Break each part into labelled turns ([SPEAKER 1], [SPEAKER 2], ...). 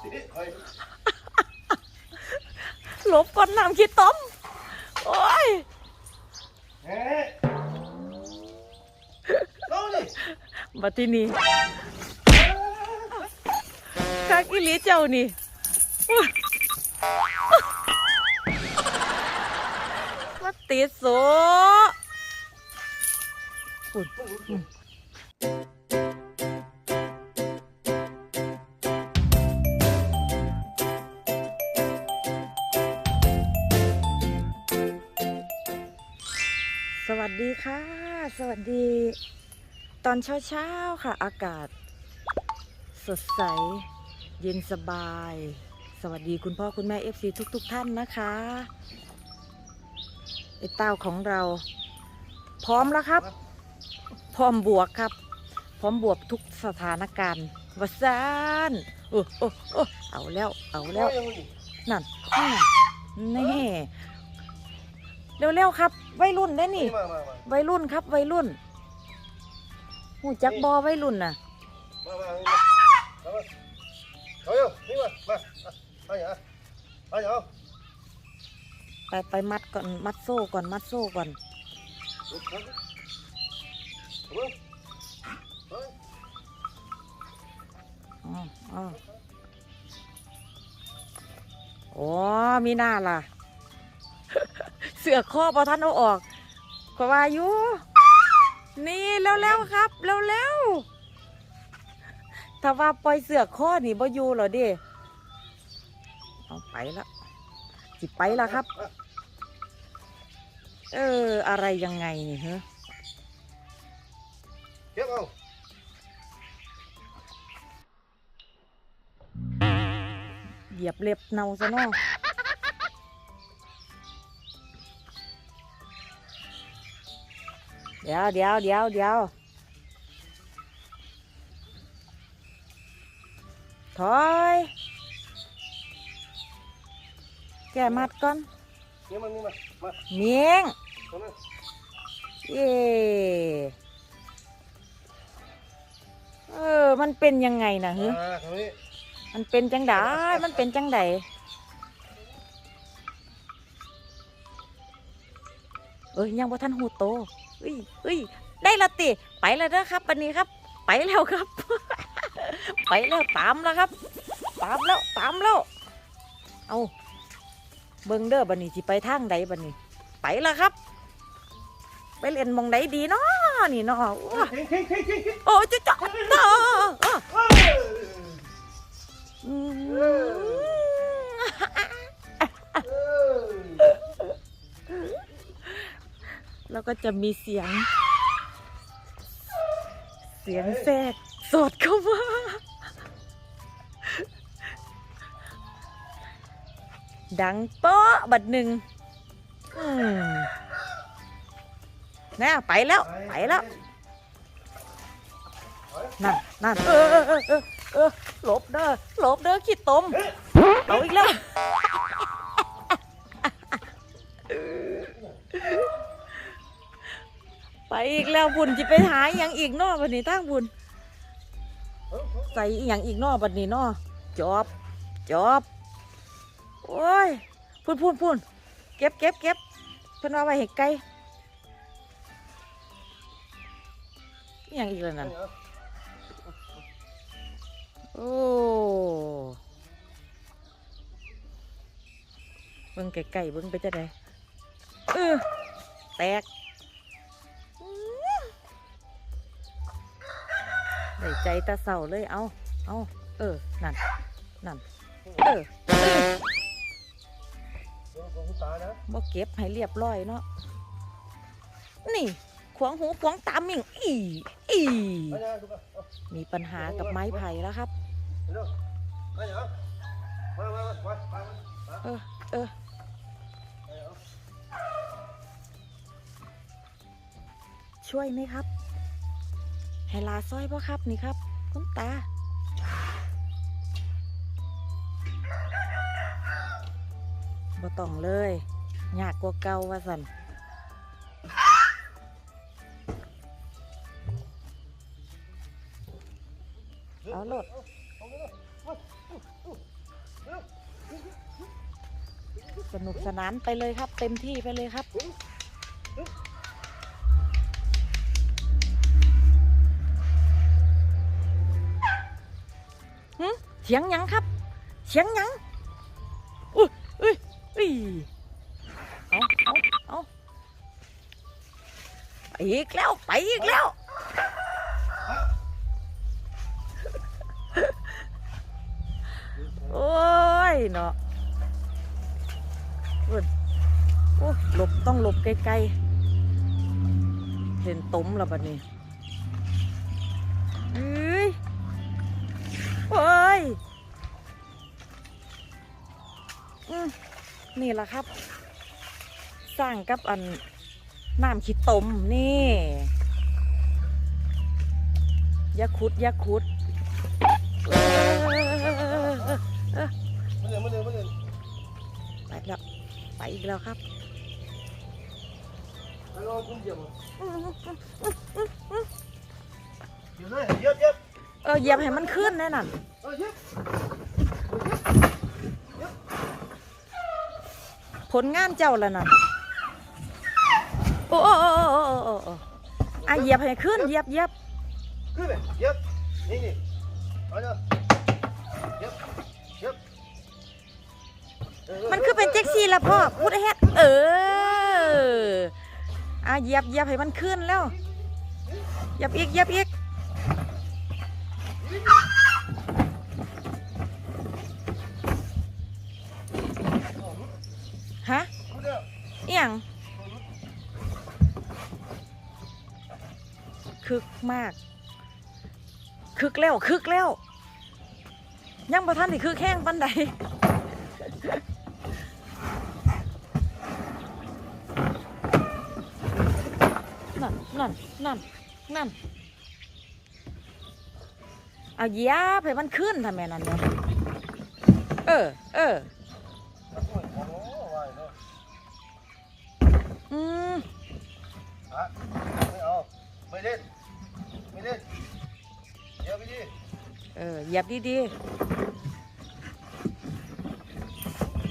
[SPEAKER 1] เฮ้ย
[SPEAKER 2] หลบก่อนน้ำขี้ต้ม โอ้ย
[SPEAKER 1] เฮ้ยลงดิ
[SPEAKER 2] บัดทีนี้คากิลีเจ้านี่มาติดโซปุ่น สวัสดีค่ะ สวัสดี ตอนเช้าๆค่ะ อากาศ สดใส เย็นสบาย สวัสดีคุณพ่อคุณแม่ FC ทุกๆทท่านนะคะไอ้เต้าของเรา พร้อมแล้วครับ พร้อมบวกครับ พร้อมบวกทุกสถานการณ์วาซานโอ้โอ้โอ้เอาแล้วเอาแล้วนั่นอืมนี่ เร็วๆครับวัยรุ่นได้นี่
[SPEAKER 1] นี่มามามา
[SPEAKER 2] วัยรุ่นครับวัยรุ่นหูจักบอวัยรุ่นน่ะ
[SPEAKER 1] มามามามาเอาอยู่นี่มามาเอาอย่างเอาอย่าง
[SPEAKER 2] ไปไปมัดก่อนมัดโซ่ก่อนมัดโซ่ก่อน
[SPEAKER 1] ลุกขึ้นลุกเฮ้ย
[SPEAKER 2] อ๋ออ๋อโอ้มีหน้าล่ะ เสือกข้อบอท่านเอาออกขวาอยู่นี่เร็วๆครับเร็วๆถ้าว่าปล่อยเสือกข้อนี่บ่อยู่เหรอเดิเอาไปละจิไปละครับ เออ อะไรยังไงนี่เฮ้
[SPEAKER 1] เก็บเอา
[SPEAKER 2] เหยียบเล็บเนาซะเนาะ เดี๋ยวเดี๋ยวเดี๋ยวเดี๋ยวถอย แกมัดก่อน
[SPEAKER 1] นี่มันนี่มามา
[SPEAKER 2] เมียง
[SPEAKER 1] ตรง
[SPEAKER 2] เย่เออ มันเป็นยังไงนะฮ้
[SPEAKER 1] อ่าตรงนี้
[SPEAKER 2] มันเป็นจังไดมันเป็นจังไดเอ้ยยังบ่ทันหูโต เอ้ยเอ้ยได้และติไปแล้วเด้อครับวันนี้ครับ ไปแล้วครับ ไปแล้วตามแล้วครับ ตามแล้วตามแล้ว เอาเบิ่งเด้อบันนี้สิไปทางใดบันนี้ ไปแล้วครับ ไปเล่นหมองใดดีเนาะนี่เนาะว้า
[SPEAKER 1] เข่งเข่งเข่งเข่งเข่ง
[SPEAKER 2] โอ้จะจะเนาะ
[SPEAKER 1] เฮ้ย
[SPEAKER 2] อืม
[SPEAKER 1] เออ
[SPEAKER 2] แล้วก็จะมีเสียง เสียงแทรกสดเข้ามาดังโป๊ะบัดหนึ่งอืมน่ะไปแล้ว ไปแล้วนั่นนั่นเออเออเออเออเออหลบเด้อหลบเด้อขี้ตมเอาอีกแล้ว ไปอีกแล้วบุญจะไปหาอย่างอีกนอบัดนี้ตั้งบุญใส่อย่างอีกนอบัดนี้นอจอบจอบโอ้ยพูนพูนพูนเก็บเก็บเก็บเพิ่นว่าไว้ให้ไกลอย่างอีกแล้วนั่นโอ้เบิ่งไก่ๆเบิ่งไปจะได้เออแตก ได้ใจตาเศร้าเลยเอาเอาเออ นั่น นั่น เออเออ
[SPEAKER 1] โดนของคุณตานะ
[SPEAKER 2] บ่เก็บให้เรียบร้อยเนาะ นี่ ขวางหูขวางตามิ่ง อี อี มีปัญหากับไม้ไผ่แล้วครับ
[SPEAKER 1] เอ
[SPEAKER 2] อ เออช่วยไหมครับ ให้ลาซอยพ่อครับนี่ครับ คุณตาบ่ต้องเลยยากกว่าเก่าว่าสันเอาโลดสนุกสนานไปเลยครับ เต็มที่ไปเลยครับ สียงยังครับ เสียงยังอุ้ยอุ้ยอุ้ยเอาเอาเอาไปอีกแล้วไปอีกแล้วโอ้ยเนาะเพิ่นโอ้หลบต้องหลบไกลๆเห็นต้มแล้วบัดนี้ นี่แหละครับ สร้างกับอันน้ำขี้ตมนี่อยาขุดอยาขุดเอ้ย
[SPEAKER 1] มาเร็วมาเร็วมาเร็ว
[SPEAKER 2] ไปแล้วไปอีกแล้วครับ
[SPEAKER 1] ไปรอคุณเหยียบเหยียบเลยเหยียบเหยียบ
[SPEAKER 2] เออเหยียบให้มันขึ้นแน่นั่น
[SPEAKER 1] เออเหยียบ
[SPEAKER 2] ผลงานเจ้าแล้วนั่นโอ้โอ้โอ้โอ้โอ้โอ้โอ้อะเหยียบให้ขึ้นเหยียบเหยียบ
[SPEAKER 1] ขึ้นไปเหยียบนี่นี่เอาเนาะเหยียบเหยียบ
[SPEAKER 2] มันคือเป็นแจ็คซี่ละพ่อพูดให้เฮ็ดเอออะเหยียบเหยียบให้มันขึ้นแล้วเหยียบอีกเหยียบอีกฮะ
[SPEAKER 1] เอาเด้อ
[SPEAKER 2] เอียงคึกมาก คึกแล้วคึกแล้ว ยังประทันที่คึกแห้งปันใดนั่นนั่นนั่นนั่นเอาเยียบให้มันขึ้นทำไมนั่นเนี่ยเออเออ
[SPEAKER 1] โอ้ยโอ้โหว่าเนาะ
[SPEAKER 2] อืม
[SPEAKER 1] อะไม่เอา ไม่เล่น ไม่เล่นเหยียบไปดิ
[SPEAKER 2] เออเหยียบดี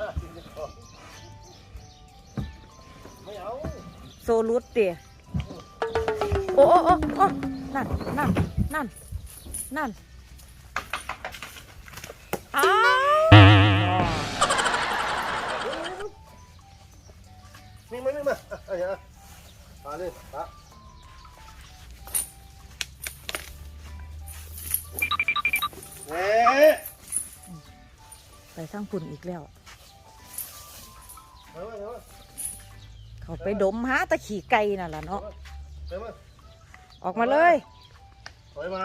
[SPEAKER 1] อะไม่เอา
[SPEAKER 2] โซลุดเดียโอ้โอ้โอ้นั่นนั่นนั่นนั่น อะ
[SPEAKER 1] เอาอย่างอะมาเลยมาเอ๊ะ
[SPEAKER 2] ไปสร้างฝุ่นอีกแล้ว
[SPEAKER 1] เดี๋ยวมาเดี๋ยวมา
[SPEAKER 2] เขาไปดมหาตะขี่ไก่นั่นล่ะเนาะ
[SPEAKER 1] เดี๋ยวมา
[SPEAKER 2] ออกมาเลย
[SPEAKER 1] ถอยมา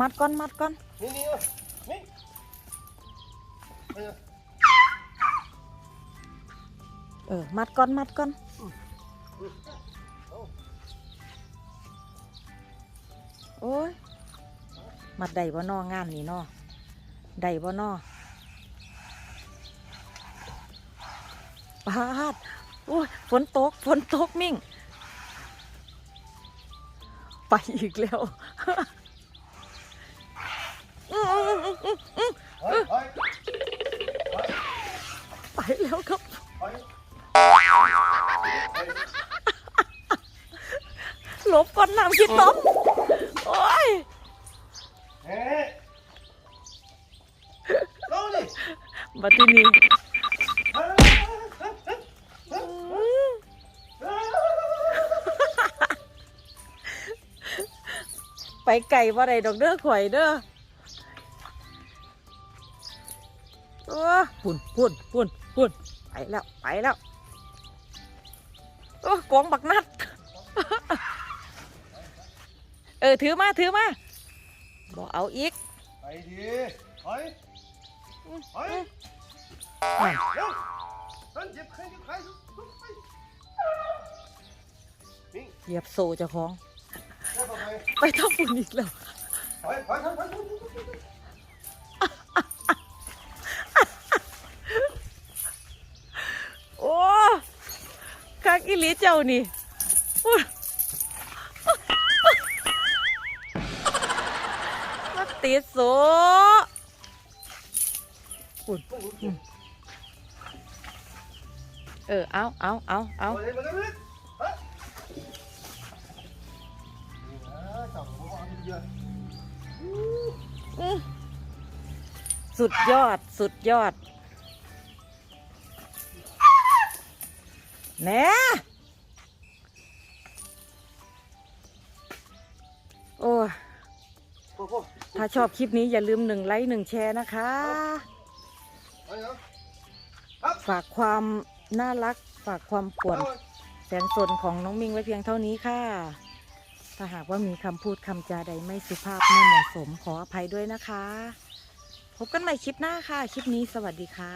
[SPEAKER 2] มัดก่อนมัดก่อน
[SPEAKER 1] นี่นี่อะนี่เอาอย่าง
[SPEAKER 2] เออ มัดก่อนมัดก่อน
[SPEAKER 1] เอา
[SPEAKER 2] โอ้ยมัดได้บ่นองานนี่เนาะได้บ่นอปาดโอ้ยฝนตก ฝนตกมิ่ง ไปอีกแล้ว ตกโอ้ย
[SPEAKER 1] เอ๊ะลงดิ
[SPEAKER 2] บัดทีนี้
[SPEAKER 1] เฮ้ย
[SPEAKER 2] อื้อไปไก่บ่ได้ดอกเด้อข่อยเด้อโอ้ปุ่นปุ่นปุ่นปุ่นไปแล้ว ไปแล้ว โอ้กองบักนัด เออถือมาถือมาบ่เอาอีก
[SPEAKER 1] ไปดิถอยถอย
[SPEAKER 2] นั่น
[SPEAKER 1] เร็วนั่นเจ็บใครเจ็บใครลุกไปนี่
[SPEAKER 2] เหยียบโซเจ้าของ
[SPEAKER 1] เร็วเข้าไป
[SPEAKER 2] ไปทับปุ่นอีกแล้ว
[SPEAKER 1] ถอยถอยถอยถอยถอย
[SPEAKER 2] โอ้หลีเจ้านี่ ติดโซอุ่นอืมเออ เอาเอาเอาเอา
[SPEAKER 1] เอาเลยมาเลยมาเลยเฮ้ยนี่นะจับหัวเอาไปเยอะ
[SPEAKER 2] อื้อสุดยอด สุดยอดแหน่ ชอบคลิปนี้อย่าลืมหนึ่งไลค์หนึ่งแชร์นะคะ
[SPEAKER 1] เอาเนาะ
[SPEAKER 2] ฝากความน่ารัก ฝากความป่วน
[SPEAKER 1] เอา
[SPEAKER 2] แสนสนของน้องมิงไว้เพียงเท่านี้ค่ะ ถ้าหากว่ามีคำพูดคำจาใดไม่สุภาพไม่เหมาะสมขออภัยด้วยนะคะ พบกันใหม่คลิปหน้าค่ะ คลิปนี้สวัสดีค่ะ